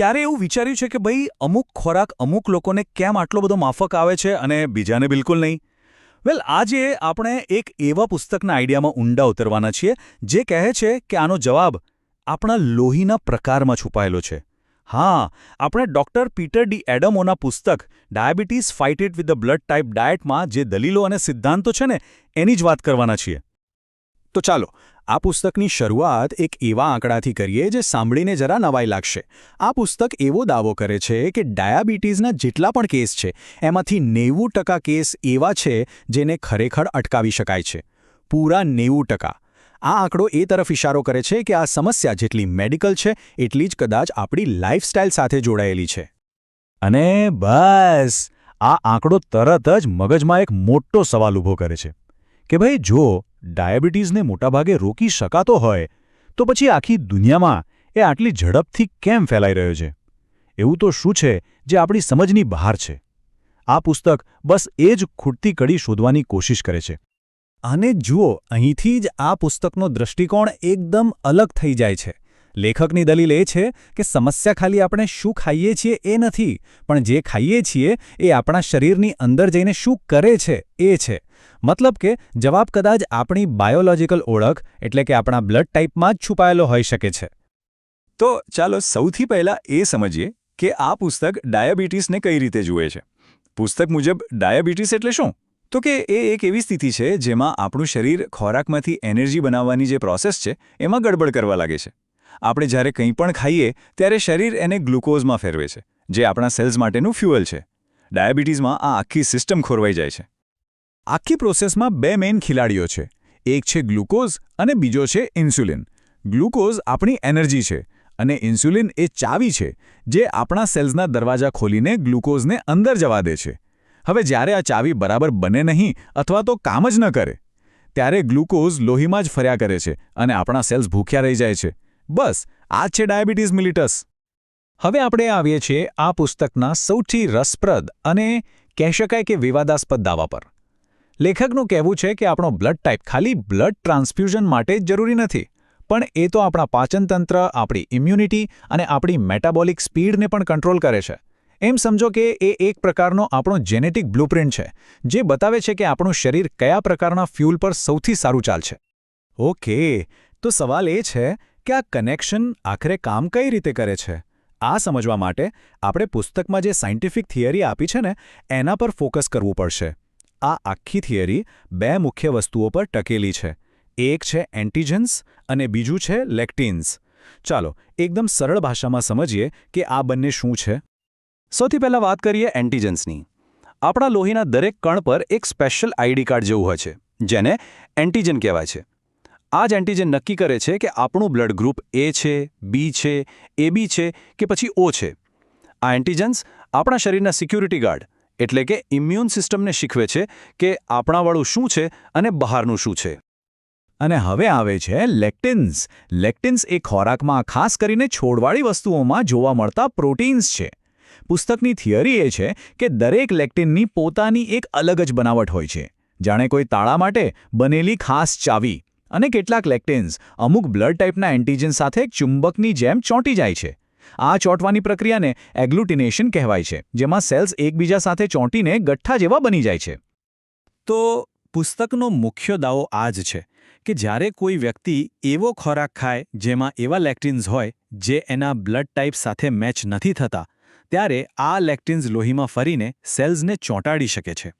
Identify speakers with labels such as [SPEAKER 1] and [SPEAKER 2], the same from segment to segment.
[SPEAKER 1] ક્યારે એવું વિચાર્યું છે કે ભાઈ અમુક ખોરાક અમુક લોકોને કેમ આટલો બધો માફક આવે છે અને બીજાને બિલકુલ નહીં? વેલ, આજે આપણે એક એવા પુસ્તકના આઈડિયામાં ઊંડા ઉતરવાના છીએ જે કહે છે કે આનો જવાબ આપણા લોહીના પ્રકારમાં છુપાયેલો છે. હા, આપણે ડૉક્ટર પીટર ડી એડમોના પુસ્તક diabetes fight it with the blood type ડાયટમાં જે દલીલો અને સિદ્ધાંતો છે ને, એની જ વાત કરવાના છીએ.
[SPEAKER 2] તો ચાલો આ પુસ્તકની શરૂઆત એક એવા આંકડાથી કરીએ જે સાંભળીને જરા નવાઈ લાગશે. આ પુસ્તક એવો દાવો કરે છે કે ડાયાબિટીસના જેટલા પણ કેસ છે, એમાંથી નેવું ટકા કેસ એવા છે જેને ખરેખર અટકાવી શકાય છે. પૂરા નેવું ટકા. આ આંકડો એ તરફ ઇશારો કરે છે કે આ સમસ્યા જેટલી મેડિકલ છે, એટલી જ કદાચ આપણી લાઇફસ્ટાઇલ સાથે જોડાયેલી છે.
[SPEAKER 1] અને બસ! આ આંકડો તરત જ મગજમાં એક મોટો સવાલ ઊભો કરે છે. કે ભાઈ જો ડાયાબિટીસને મોટાભાગે રોકી શકાતો હોય, તો પછી આખી દુનિયામાં એ આટલી ઝડપથી કેમ ફેલાઈ રહ્યો છે? એવું તો શું છે જે આપણી સમજની બહાર છે? આ પુસ્તક બસ એ જ ખૂટતી કડી શોધવાની કોશિશ કરે છે.
[SPEAKER 2] આને જુઓ, અહીંથી જ આ પુસ્તકનો દૃષ્ટિકોણ એકદમ અલગ થઈ જાય છે. લેખકની દલીલ એ છે કે સમસ્યા ખાલી આપણે શું ખાઈએ છીએ એ નથી, પણ જે ખાઈએ છીએ એ આપણા શરીરની અંદર જઈને શું કરે છે એ છે. મતલબ કે જવાબ કદાચ આપણી બાયોલોજીકલ ઓળખ એટલે કે આપણા બ્લડ ટાઈપમાં જ છુપાયેલો હોઈ શકે છે.
[SPEAKER 3] તો ચાલો સૌથી પહેલાં એ સમજીએ કે આ પુસ્તક ડાયાબિટીસને કઈ રીતે જુએ છે. પુસ્તક મુજબ ડાયાબિટીસ એટલે શું? તો કે એ એક એવી સ્થિતિ છે જેમાં આપણું શરીર ખોરાકમાંથી એનર્જી બનાવવાની જે પ્રોસેસ છે એમાં ગડબડ કરવા લાગે છે. આપણે જ્યારે કંઈ પણ ખાઈએ, ત્યારે શરીર એને ગ્લુકોઝમાં ફેરવે છે, જે આપણા સેલ્સ માટેનું ફ્યુઅલ છે. ડાયાબિટીસમાં આ આખી સિસ્ટમ ખોરવાઈ જાય છે.
[SPEAKER 2] આખી પ્રોસેસમાં બે મેઇન ખિલાડીઓ છે. એક છે ગ્લુકોઝ અને બીજો છે ઇન્સ્યુલિન. ગ્લુકોઝ આપણી એનર્જી છે અને ઇન્સ્યુલિન એ ચાવી છે, જે આપણા સેલ્સના દરવાજા ખોલીને ગ્લુકોઝને અંદર જવા દે છે. હવે જ્યારે આ ચાવી બરાબર બને નહીં અથવા તો કામ જ ન કરે, ત્યારે ગ્લુકોઝ લોહીમાં જ ફર્યા કરે છે અને આપણા સેલ્સ ભૂખ્યા રહી જાય છે. બસ, આ છે ડાયાબિટીસ મિલિટસ. હવે આપણે આવીએ છીએ આ પુસ્તકના સૌથી રસપ્રદ અને કહી શકાય કે વિવાદાસ્પદ દાવા પર. લેખકનું કહેવું છે કે આપણો બ્લડ ટાઈપ ખાલી બ્લડ ટ્રાન્સફ્યુઝન માટે જ જરૂરી નથી, પણ એ તો આપણા પાચનતંત્ર, આપણી ઇમ્યુનિટી અને આપણી મેટાબોલિક સ્પીડને પણ કંટ્રોલ કરે છે. એમ સમજો કે એ એક પ્રકારનો આપણો જેનેટિક બ્લુપ્રિન્ટ છે, જે બતાવે છે કે આપણું શરીર કયા પ્રકારના ફ્યુલ પર સૌથી સારું ચાલશે. ઓકે, તો સવાલ એ છે કે આ કનેક્શન આખરે કામ કઈ રીતે કરે છે? આ સમજવા માટે આપણે પુસ્તકમાં જે સાયન્ટિફિક થિયરી આપી છે ને, એના પર ફોકસ કરવું પડશે. આ આખી થિયરી બે મુખ્ય વસ્તુઓ પર ટકેલી છે. એક છે એન્ટીજન્સ અને બીજું છે લેક્ટિન્સ ચાલો, એકદમ સરળ ભાષામાં સમજીએ કે આ બંને શું છે.
[SPEAKER 3] સૌથી પહેલાં વાત કરીએ એન્ટીજન્સની આપણા લોહીના દરેક કણ પર એક સ્પેશિયલ આઈડી કાર્ડ જેવું હોય છે, જેને એન્ટીજન કહેવાય છે. આ જ એન્ટીજન નક્કી કરે છે કે આપણું બ્લડ ગ્રુપ એ છે બી છે એબી છે કે પછી ઓ છે. આ એન્ટીજન્સ આપણા શરીરના સિક્યુરિટી ગાર્ડ એટલે કે ઇમ્યુન સિસ્ટમને શીખવે છે કે આપણાવાળું શું છે અને બહારનું શું છે.
[SPEAKER 2] અને હવે આવે છે લેક્ટિન્સ લેક્ટિન્સ એ ખોરાકમાં ખાસ કરીને છોડવાળી વસ્તુઓમાં જોવા મળતા પ્રોટીન્સ છે. પુસ્તકની થિયરી એ છે કે દરેક લેક્ટિનની પોતાની એક અલગ જ બનાવટ હોય છે. જાણે કોઈ તાળા માટે બનેલી ખાસ ચાવી. અને કેટલાક લેક્ટેન્સ, અમુક બ્લડ ટાઈપના એન્ટીજન સાથે ચુંબકની જેમ ચોંટી જાય છે. આ ચોંટવાની પ્રક્રિયાને એગ્લુટિનેશન કહેવાય છે, જેમાં સેલ્સ એકબીજા સાથે ચોંટીને ગઠ્ઠા જેવા બની જાય છે.
[SPEAKER 3] તો પુસ્તકનો મુખ્ય દાવો આ જ છે કે જ્યારે કોઈ વ્યક્તિ એવો ખોરાક ખાય જેમાં એવા લેક્ટિન્સ હોય જે એના બ્લડ ટાઈપ સાથે મેચ નથી થતા, ત્યારે આ લેક્ટિન્સ લોહીમાં ફરીને સેલ્સને ચોંટાડી શકે છે.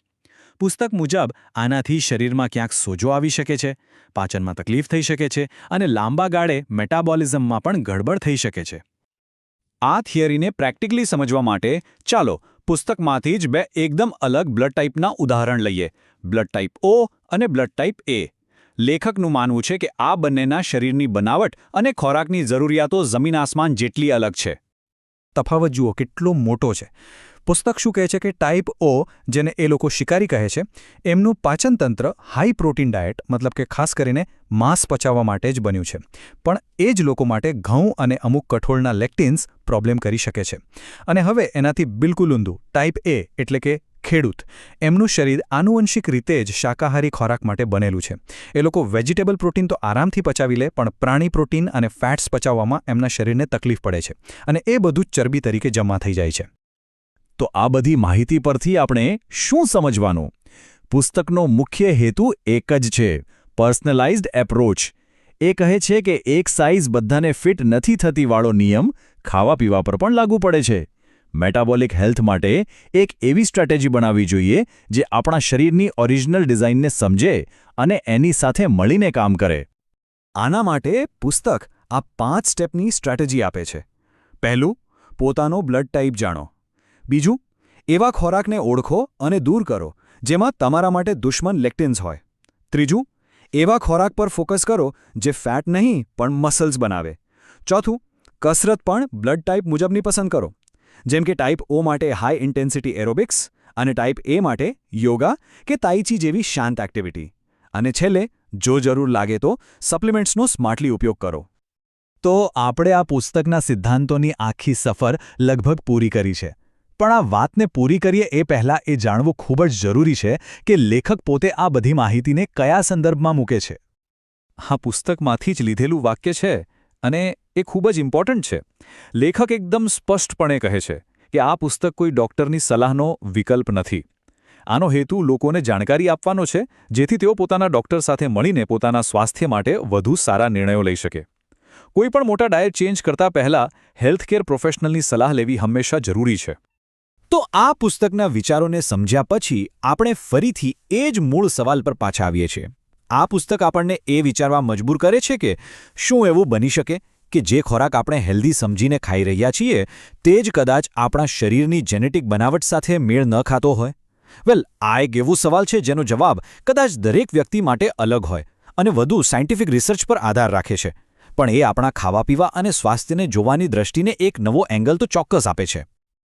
[SPEAKER 3] પુસ્તક મુજબ આનાથી શરીરમાં ક્યાંક સોજો આવી શકે છે, પાચનમાં તકલીફ થઈ શકે છે અને લાંબા ગાળે મેટાબોલિઝમમાં પણ ગડબડ થઈ શકે છે.
[SPEAKER 2] આ થિયરીને પ્રેક્ટિકલી સમજવા માટે ચાલો પુસ્તકમાંથી જ બે એકદમ અલગ બ્લડ ટાઈપના ઉદાહરણ લઈએ. બ્લડ ટાઈપ ઓ અને બ્લડ ટાઈપ એ. લેખકનું માનવું છે કે આ બંનેના શરીરની બનાવટ અને ખોરાકની જરૂરિયાતો જમીન આસમાન જેટલી અલગ છે. તફાવત જુઓ, કેટલો મોટો છે. પુસ્તક શું કહે છે કે ટાઈપ ઓ જેને એ લોકો શિકારી કહે છે, એમનું પાચનતંત્ર હાઈ પ્રોટીન ડાયટ મતલબ કે ખાસ કરીને માંસ પચાવવા માટે જ બન્યું છે. પણ એ જ લોકો માટે ઘઉં અને અમુક કઠોળના લેક્ટિન્સ પ્રોબ્લેમ કરી શકે છે. અને હવે એનાથી બિલકુલ ઊંધું ટાઈપ એ એટલે કે
[SPEAKER 1] ખેડૂત. એમનું શરીર આનુવંશિક રીતે જ શાકાહારી ખોરાક માટે બનેલું છે. એ લોકો વેજીટેબલ પ્રોટીન તો આરામથી પચાવી લે, પણ પ્રાણી પ્રોટીન અને ફેટ્સ પચાવવામાં એમના શરીરને તકલીફ પડે છે. અને એ બધું ચરબી તરીકે જમા થઈ જાય છે.
[SPEAKER 2] તો આ બધી માહિતી પરથી આપણે શું સમજવાનું? પુસ્તકનો મુખ્ય હેતુ એક જ છે, પર્સનલાઇઝ્ડ એપ્રોચ. એ કહે છે કે એક સાઇઝ બધાને ફિટ નથી થતી વાળો નિયમ ખાવા પીવા પર પણ લાગુ પડે છે. મેટાબોલિક હેલ્થ માટે એક એવી સ્ટ્રેટેજી બનાવવી જોઈએ જે આપણા શરીરની ઓરિજિનલ ડિઝાઇનને સમજે અને એની સાથે મળીને કામ કરે.
[SPEAKER 1] આના માટે પુસ્તક આ પાંચ સ્ટેપની સ્ટ્રેટેજી આપે છે. પહેલું, પોતાનો બ્લડ ટાઈપ જાણો. બીજું, એવા ખોરાકને ઓળખો અને દૂર કરો જેમાં તમારા માટે દુશ્મન લેક્ટિન્સ હોય. ત્રીજું, એવા ખોરાક પર ફોકસ કરો જે ફેટ નહીં પણ મસલ્સ બનાવે. ચોથું, કસરત પણ બ્લડ ટાઈપ મુજબની પસંદ કરો. જેમ કે ટાઈપ ઓ માટે હાઈ ઇન્ટેન્સિટી એરોબિક્સ અને ટાઈપ એ માટે યોગા કે તાઈચી જેવી શાંત એક્ટિવિટી. અને છેલ્લે, જો જરૂર લાગે તો સપ્લિમેન્ટ્સનો સ્માર્ટલી ઉપયોગ કરો.
[SPEAKER 2] તો આપણે આ પુસ્તકના સિદ્ધાંતોની આખી સફર લગભગ પૂરી કરી છે. પણ આ વાતને પૂરી કરીએ એ પહેલાં એ જાણવું ખૂબ જ જરૂરી છે કે લેખક પોતે આ બધી માહિતીને કયા સંદર્ભમાં મૂકે છે.
[SPEAKER 3] હા, પુસ્તકમાંથી જ લીધેલું વાક્ય છે અને એ ખૂબ જ ઇમ્પોર્ટન્ટ છે. લેખક એકદમ સ્પષ્ટપણે કહે છે કે આ પુસ્તક કોઈ ડૉક્ટરની સલાહનો વિકલ્પ નથી. આનો હેતુ લોકોને જાણકારી આપવાનો છે, જેથી તેઓ પોતાના ડૉક્ટર સાથે મળીને પોતાના સ્વાસ્થ્ય માટે વધુ સારા નિર્ણયો લઈ શકે. કોઈ પણ મોટા ડાયટ ચેન્જ કરતા પહેલા હેલ્થકેર પ્રોફેશનલની સલાહ લેવી હંમેશા જરૂરી છે.
[SPEAKER 1] તો આ પુસ્તકના વિચારોને સમજ્યા પછી આપણે ફરીથી એ જ મૂળ સવાલ પર પાછા આવીએ છીએ. આ પુસ્તક આપણને એ વિચારવા મજબૂર કરે છે કે શું એવું બની શકે કે જે ખોરાક આપણે હેલ્ધી સમજીને ખાઈ રહ્યા છીએ તે જ કદાચ આપણા શરીરની જેનેટિક બનાવટ સાથે મેળ ન ખાતો હોય? વેલ, આ એક એવો સવાલ છે જેનો જવાબ કદાચ દરેક વ્યક્તિ માટે અલગ હોય અને વધુ સાયન્ટિફિક રિસર્ચ પર આધાર રાખે છે. પણ એ આપણા ખાવા પીવા અને સ્વાસ્થ્યને જોવાની દ્રષ્ટિને એક નવો એંગલ તો ચોક્કસ આપે છે.